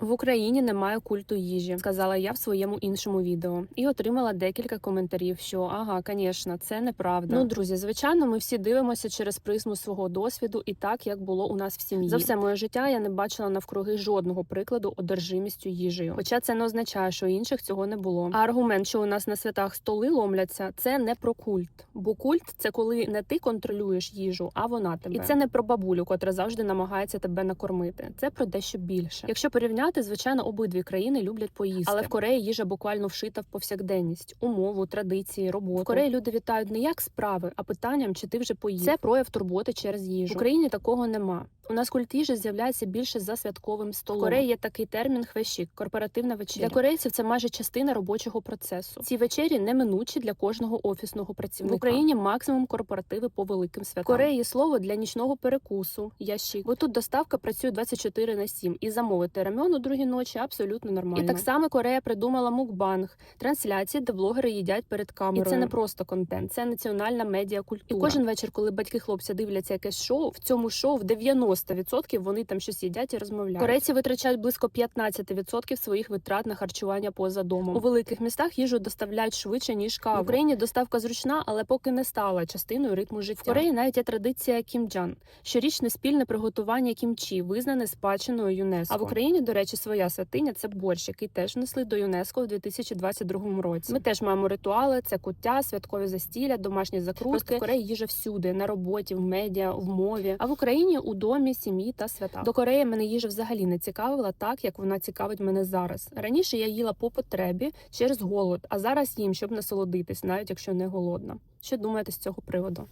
В Україні немає культу їжі, сказала я в своєму іншому відео, і отримала декілька коментарів, що ага, звісно, це неправда. Ну, друзі, звичайно, ми всі дивимося через призму свого досвіду і так, як було у нас в сім'ї. За все моє життя я не бачила навкруги жодного прикладу одержимістю їжею. Хоча це не означає, що інших цього не було. А аргумент, що у нас на святах столи ломляться, це не про культ. Бо культ це коли не ти контролюєш їжу, а вона тебе. І це не про бабулю, котра завжди намагається тебе накормити. Це про дещо більше. Якщо порівняти, звичайно, обидві країни люблять поїсти. Але в Кореї їжа буквально вшита в повсякденність, умову, традиції, роботу. В Кореї люди вітають не як справи, а питанням, чи ти вже поїв. Це прояв турботи через їжу. В Україні такого нема. У нас культ їжі з'являється більше за святковим столом. В Кореї є такий термін хвещік корпоративна вечеря. Для корейців це майже частина робочого процесу. Ці вечері неминучі для кожного офісного працівника. В Україні максимум корпоративи по великим святам. В Кореї слово для нічного перекусу. Ящик. Бо тут доставка працює 24 на 7 і замовити рамен у другій ночі абсолютно нормально. І так само Корея придумала мукбанг, трансляції, де блогери їдять перед камерою. І це не просто контент, це національна медіакультура. І кожен вечір, коли батьки хлопця дивляться якесь шоу, в цьому шоу в 90% вони там щось їдять і розмовляють. Корейці витрачають близько 15% своїх витрат на харчування поза домом. У великих містах їжу доставляють швидше ніж каву. В Україні доставка зручна, але поки не стала частиною ритму життя. В Кореї навіть є традиція кімджан, щорічне спільне приготування кімчі, визнане спадщиною ЮНЕСКО. А в Україні, до речі, своя святиня це борщ, який теж внесли до ЮНЕСКО у 2022 році. Ми теж маємо ритуали: це куття, святкові застілля, домашні закрутки. Просто в Кореї їжа всюди на роботі, в медіа, в мові. А в Україні у домі, сім'ї та свята. До Кореї мене їжа взагалі не цікавила так, як вона цікавить мене зараз. Раніше я їла по потребі через голод, а зараз їм, щоб насолодитись, навіть якщо не голодна. Що думаєте з цього приводу?